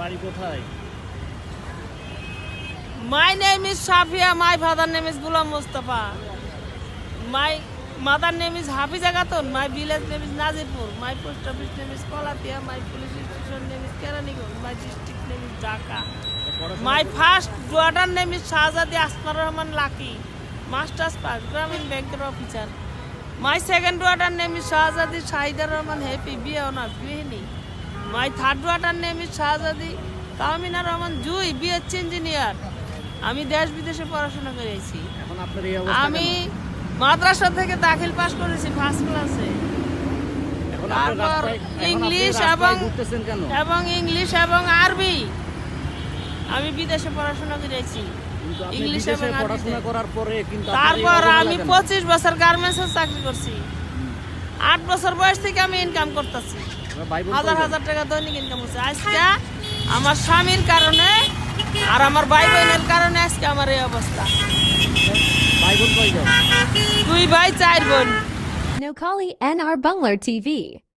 বাড়ি কোথায় My name is Shafia. My father name is Gulam Mustafa. My mother name is Hafiza Khatun. My village name is Nazirpur. My post office name is Kolatia. My police station name is Keraniganj. My district name is Dhaka. My first daughter name is Shahzadi Asmar Rahman Lucky. Master's pass, Gramin Banker officer. My second daughter name is Shahzadi Shahidar Rahman Happy. Be honors, Gৃহিণী. My third daughter name is Shahzadi Tahmina Rahman Jui BSc engineer আমি দেশ বিদেশে পড়াশোনা করেছি। আমি মাদ্রাসা থেকে দাখিল pass করেছি ফার্স্ট ক্লাসে তারপর ইংলিশ এবং- এবং ইংলিশ এবং আরবি আমি বিদেশে পড়াশোনা করেছি। ইংলিশ এবং তারপর আমি পঁচিশ বছর গার্মেন্টসে চাকরি করছি। আট বছর বয়স থেকে আমি ইনকাম করতেছি। ভাই হাজার হাজার টাকা দৈনিক ইনকাম হচ্ছে। আজকে আমার স্বামীর কারণে আর আমার ভাই বোনের কারণে আজকে আমার এই অবস্থা। দুই ভাই চার বোন। Nokali NR Bungler TV.